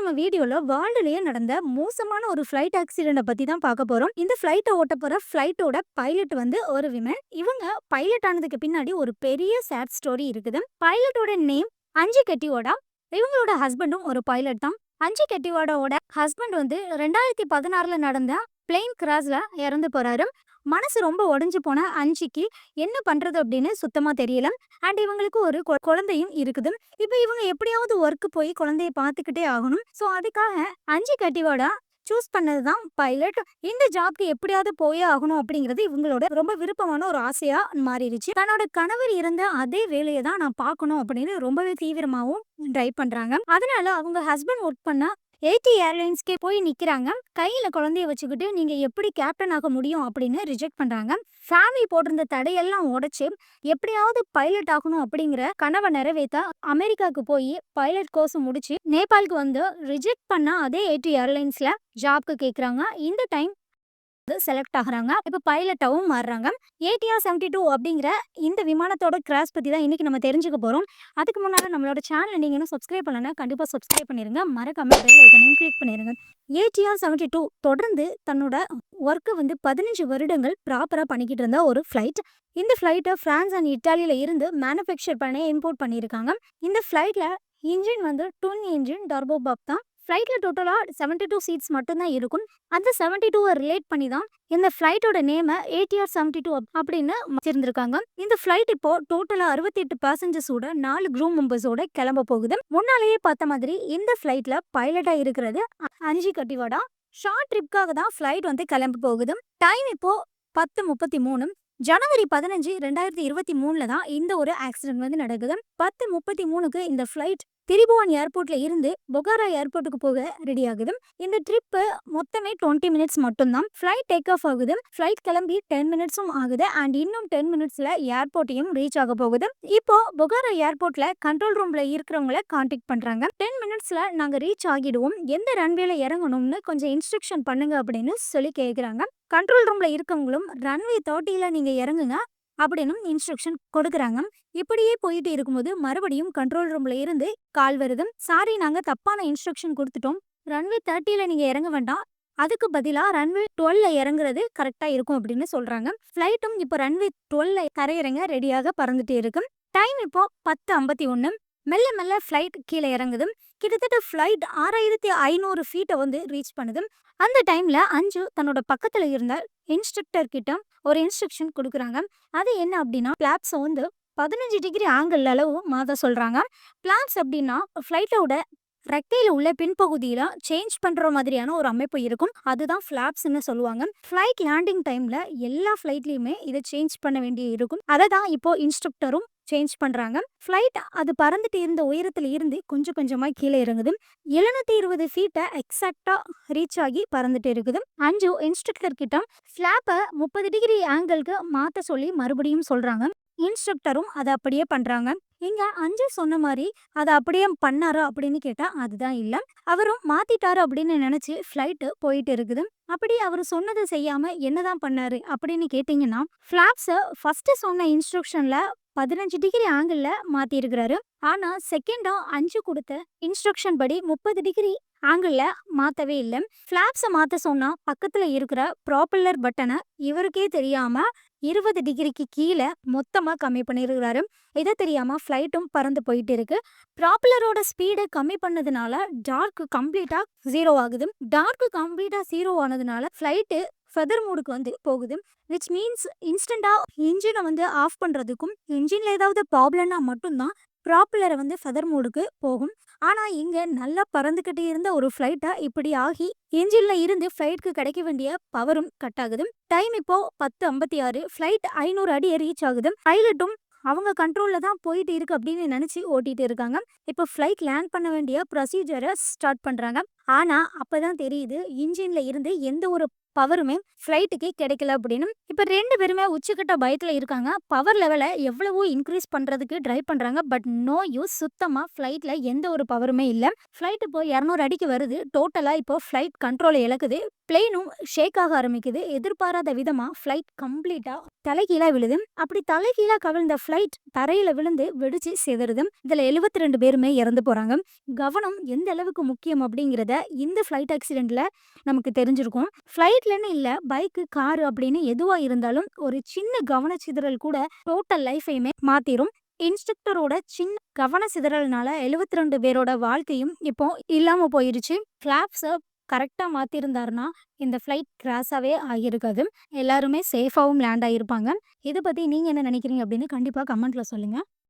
நம்ம வீடியோல வேர்ல்டுலயே நடந்த மோசமான ஒரு ஃப்ளைட் ஆக்சிடென்ட பத்தி தான் பார்க்க போறோம். இந்த ஃப்ளைட்ட ஓட்ட போற ஃப்ளைட்டோட பைலட் வந்து ஒரு விமன். இவங்க பைலட் ஆனதுக்கு பின்னாடி ஒரு பெரிய சேட் ஸ்டோரி இருக்குது. பைலட்டோட நேம் அஞ்சு கெட்டிவோடா. இவங்களோட ஹஸ்பண்டும் ஒரு பைலட் தான். அஞ்சு கெட்டிவாடோட ஹஸ்பண்ட் வந்து 2016ல நடந்த பிளெயின் கிராஸில் இறந்து போறாரு. மனசு ரொம்ப உடஞ்சு போன அஞ்சிக்கு என்ன பண்றது அப்படின்னு சுத்தமா தெரியல. அண்ட் இவங்களுக்கு ஒரு கொ குழந்தையும் இருக்குது. இப்ப இவங்க எப்படியாவது ஒர்க்கு போய் குழந்தைய பார்த்துக்கிட்டே ஆகணும். ஸோ அதுக்காக அஞ்சி கெட்டிவோடா சூஸ் பண்ணது தான் பைலட். இந்த ஜாப்க்கு எப்படியாவது போயே ஆகணும் அப்படிங்கிறது இவங்களோட ரொம்ப விருப்பமான ஒரு ஆசையா மாறிடுச்சு. தன்னோட கணவர் இருந்த அதே வேலையை தான் நான் பார்க்கணும் அப்படின்னு ரொம்பவே தீவிரமாவும் ட்ரை பண்றாங்க. அதனால அவங்க ஹஸ்பண்ட் ஒர்க் பண்ண ஏடி ஏர்லைன்ஸ்க்கே போய் நிற்கிறாங்க கையில் குழந்தைய வச்சுக்கிட்டு நீங்கள் எப்படி கேப்டன் ஆக முடியும் அப்படின்னு ரிஜெக்ட் பண்ணுறாங்க ஃபேமிலி போட்டிருந்த தடையெல்லாம் உடச்சி எப்படியாவது பைலட் ஆகணும் அப்படிங்கிற கனவை நிறைவேற்ற அமெரிக்காவுக்கு போய் பைலட் கோர்ஸ் முடிச்சு நேபாளுக்கு வந்து ரிஜெக்ட் பண்ண அதே ஏடி ஏர்லைன்ஸில் ஜாப்க்கு கேட்குறாங்க இந்த டைம் செலக்ட் ஆகுறாங்க. இப்போ பைலட்டாகவும் மாறுறாங்க. ஏடிஆர் 72 அப்படிங்கிற இந்த விமானத்தோட கிராஸ் பற்றி தான் இன்னைக்கு நம்ம தெரிஞ்சுக்க போகிறோம் அதுக்கு முன்னால் நம்மளோட சேனல் நீங்கள் இன்னும் சப்ஸ்கிரைப் பண்ணலன்னா கண்டிப்பாக சப்ஸ்கிரைப் பண்ணிருங்க. மறக்காமல் பெல் ஐக்கனையும் கிளிக் பண்ணிருங்க. ஏடிஆர் 72 தொடர்ந்து தன்னோட ஒர்க்கை வந்து 15 வருடங்கள் ப்ராப்பராக பண்ணிக்கிட்டு இருந்த ஒரு ஃப்ளைட். இந்த ஃப்ளைட்டை ஃப்ரான்ஸ் அண்ட் இட்டாலியில் இருந்து மேனுஃபேக்சர் பண்ணி இம்போர்ட் பண்ணியிருக்காங்க. இந்த ஃப்ளைட்டில் இன்ஜின் வந்து டுன் இன்ஜின் டர்போ பாப் தான். ஃப்ளைட்டில் டோட்டலாக டோட்டலா 72 சீட்ஸ் மட்டும்தான் இருக்கும். அந்த 72வ ரிலேட் பண்ணி தான் இந்த ஃப்ளைட்டோட நேமை ஏடிஆர் செவன்ட்டி டூ அப்படின்னு வச்சிருந்திருக்காங்க. இந்த ஃப்ளைட் இப்போ டோட்டலா 68 பேசஞ்சர்ஸோட நாலு க்ரூ மெம்பர்ஸோட கிளம்ப போகுது. முன்னாலேயே பார்த்த மாதிரி இந்த ஃப்ளைட்ல பைலட்டாக இருக்கிறது அஞ்சு கட்டிவாடா. ஷார்ட் ட்ரிப்காக தான் ஃப்ளைட் வந்து கிளம்ப போகுது. டைம் இப்போ 10:33 ஜனவரி 15, 2023ல தான் இந்த ஒரு ஆக்சிடென்ட் வந்து நடக்குது. 10:33க்கு இந்த ஃப்ளைட் திரிபுவன் ஏர்போர்ட்ல இருந்து பொகாரா ஏர்போர்ட்டுக்கு போக ரெடி ஆகுது. இந்த ட்ரிப் மொத்தமே 20 மினிட்ஸ் மட்டும் தான். ஃப்ளைட் டேக் ஆஃப் ஆகுது. ஃப்ளைட் கிளம்பி 10 மினிட்ஸும் ஆகுது. அண்ட் இன்னும் 10 மினிட்ஸ்ல ஏர்போர்ட்டையும் ரீச் ஆக போகுது. இப்போ பொகாரா ஏர்போர்ட்ல கண்ட்ரோல் ரூம்ல இருக்கிறவங்கள கான்டாக்ட் பண்றாங்க. 10 மினிட்ஸ்ல நாங்க ரீச் ஆகிடுவோம். எந்த ரன்வேல இறங்கணும்னு கொஞ்சம் இன்ஸ்ட்ரக்ஷன் பண்ணுங்க அப்படின்னு சொல்லி கேட்குறாங்க கண்ட்ரோல் ரூம்ல இருக்கவங்களும் ரன்வே 30ல நீங்க இறங்குங்க அப்படின்னு இன்ஸ்ட்ரக்ஷன் கொடுக்குறாங்க. இப்படியே போயிட்டு இருக்கும்போது மறுபடியும் கண்ட்ரோல் ரூம்ல இருந்து கால் வருது. சாரி நாங்க தப்பான இன்ஸ்ட்ரக்ஷன் கொடுத்துட்டோம். ரன்வே 30ல நீங்க இறங்க வேண்டாம். அதுக்கு பதிலா ரன்வே 12ல இறங்குறது கரெக்டாக இருக்கும் அப்படின்னு சொல்றாங்க. ஃப்ளைட்டும் இப்போ ரன்வே 12ல தரையிறங்க ரெடியாக பறந்துட்டே இருக்கு. டைம் இப்போ 10:51 மெல்ல மெல்ல ஃப்ளைட் கீழே இறங்குது. கிட்டத்தட்ட ஃப்ளைட் ஆறாயிரத்தி ஐநூறு ஃபீட்டை வந்து ரீச் பண்ணுது. அந்த டைமில் அஞ்சு தன்னோட பக்கத்தில் இருந்த இன்ஸ்ட்ரக்டர் கிட்ட ஒரு இன்ஸ்ட்ரக்ஷன் கொடுக்குறாங்க. அது என்ன அப்படின்னா பிளாப்ஸை வந்து 15 டிகிரி ஆங்கிள் அளவு மாதம் சொல்கிறாங்க பிளாப்ஸ் அப்படின்னா ஃப்ளைட்டோட ரெக்கையில் உள்ள பின்பகுதியில் சேஞ்ச் பண்ணுற மாதிரியான ஒரு அமைப்பு இருக்கும். அதுதான் ஃப்ளாப்ஸ்னு சொல்லுவாங்க. ஃப்ளைட் லேண்டிங் டைமில் எல்லா ஃப்ளைட்லேயுமே இதை சேஞ்ச் பண்ண வேண்டிய இருக்கும். அதை தான் இப்போ இன்ஸ்ட்ரக்டரும் சேஞ்ச் பண்ணுறாங்க ஃப்ளைட் அது பறந்துட்டு இருந்த உயரத்தில் இருந்து கொஞ்சம் கொஞ்சமாக கீழே இறங்குது. எழுநூத்தி இருபது ஃபீட்டை எக்ஸாக்டாக ரீச் ஆகி பறந்துட்டு இருக்குது. அஞ்சு இன்ஸ்ட்ரக்டர் கிட்ட ஃபிளாப்ப 30 டிகிரி ஆங்கிள்க்கு மாற்ற சொல்லி மறுபடியும் சொல்கிறாங்க இன்ஸ்ட்ரக்டரும் அதை அப்படியே பண்ணுறாங்க இங்கே அஞ்சு சொன்ன மாதிரி அதை அப்படியே பண்ணாரா அப்படின்னு கேட்டால் அதுதான் இல்லை அவரும் மாத்திட்டாரு அப்படின்னு நினச்சி ஃப்ளைட்டு போயிட்டு இருக்குது. அப்படி அவர் சொன்னதை செய்யாமல் என்னதான் பண்ணாரு அப்படின்னு கேட்டிங்கன்னா ஃப்ளாப்ஸை ஃபஸ்ட்டு சொன்ன இன்ஸ்ட்ரக்ஷனில் 15 டிகிரி ஆங்கிள்ல மாத்திருக்கிறாரு ஆனா செகண்டா அஞ்சு கொடுத்த இன்ஸ்ட்ரக்ஷன் படி 30 டிகிரி ஆங்கிள்ல மாத்தவே இல்லை ஃபிளாப்ஸ மாத்த சொன்னா பக்கத்துல இருக்கிற ப்ராப்பல்லர் பட்டனை இவருக்கே தெரியாம 20 டிகிரிக்கு கீழ மொத்தமா கம்மி பண்ணியிருக்கிறாரு. இத தெரியாம ஃப்ளைட்டும் பறந்து போயிட்டு இருக்கு. ப்ராப்பல்லரோட ஸ்பீட கம்மி பண்ணதுனால டார்க் கம்ப்ளீட்டா 0 ஆகுது. டார்க் கம்ப்ளீட்டா 0 ஆனதுனால ஃப்ளைட்டு ஃபெதர் மூடுக்கு வந்து போகுது. விச் மீன்ஸ் இன்ஸ்டண்ட்டாக இன்ஜினை வந்து ஆஃப் பண்ணுறதுக்கும் இன்ஜின்ல ஏதாவது ப்ராப்ளம்னா மட்டும்தான் ப்ராப்புலரை வந்து ஃபெதர் மூடுக்கு போகும். ஆனால் இங்கே நல்லா பறந்துக்கிட்டே இருந்த ஒரு ஃப்ளைட்டாக இப்படி ஆகி என்ஜினில் இருந்து ஃப்ளைட்க்கு கிடைக்க வேண்டிய பவரும் கட் ஆகுது. டைம் இப்போ 10:56 ஃப்ளைட் ஐநூறு அடியை ரீச் ஆகுது. பைலட்டும் அவங்க கண்ட்ரோலில் தான் போயிட்டு இருக்கு அப்படின்னு நினச்சி ஓட்டிகிட்டு இருக்காங்க. இப்போ ஃப்ளைட் லேண்ட் பண்ண வேண்டிய ப்ரொசீஜரை ஸ்டார்ட் பண்ணுறாங்க ஆனால் அப்போ தான் தெரியுது இன்ஜின்ல இருந்து எந்த ஒரு பவருமே ஃப்ளைட்டுக்கு கிடைக்கல அப்படின்னு. இப்போ ரெண்டு பேருமே உச்சக்கட்ட பயத்தில் இருக்காங்க. பவர் லெவலை எவ்வளவோ இன்க்ரீஸ் பண்ணுறதுக்கு ட்ரை பண்ணுறாங்க பட் நோ யூஸ் சுத்தமாக ஃப்ளைட்டில் எந்த ஒரு பவருமே இல்லை. ஃப்ளைட் இப்போ இரநூறு அடிக்கு வருது. டோட்டலாக இப்போ ஃப்ளைட் கண்ட்ரோலை இழக்குது. பிளெயினும் ஷேக் ஆக ஆரம்பிக்குது. எதிர்பாராத விதமாக ஃப்ளைட் கம்ப்ளீட்டாக தலைகீழாக விழுது. அப்படி தலைகீழாக கவிழ்ந்த ஃப்ளைட் தரையில் விழுந்து வெடிச்சு சிதறுது. இதில் எழுபத்தி ரெண்டு பேருமே இறந்து போகிறாங்க கவனம் எந்த அளவுக்கு முக்கியம் அப்படிங்கிறத இந்த ஃப்ளைட் ஆக்சிடெண்ட்டில் நமக்கு தெரிஞ்சிருக்கும். ஃப்ளைட்லன்னு இல்லை பைக்கு காரு அப்படின்னு எதுவாக இருந்தாலும் ஒரு சின்ன கவனச்சிதறல் கூட டோட்டல் லைஃபையுமே மாற்றிடும் இன்ஸ்ட்ரக்டரோட சின்ன கவன சிதறல்னால எழுபத்தி ரெண்டு பேரோட வாழ்க்கையும் இப்போ இல்லாமல் போயிருச்சு. கிளாப்ஸை கரெக்டாக மாற்றிருந்தாருன்னா இந்த ஃப்ளைட் கிராஸாகவே ஆகியிருக்காது. எல்லாருமே சேஃபாகவும் லேண்ட் ஆகியிருப்பாங்க இதை பற்றி நீங்கள் என்ன நினைக்கிறீங்க அப்படின்னு கண்டிப்பாக கமெண்ட்டில் சொல்லுங்கள்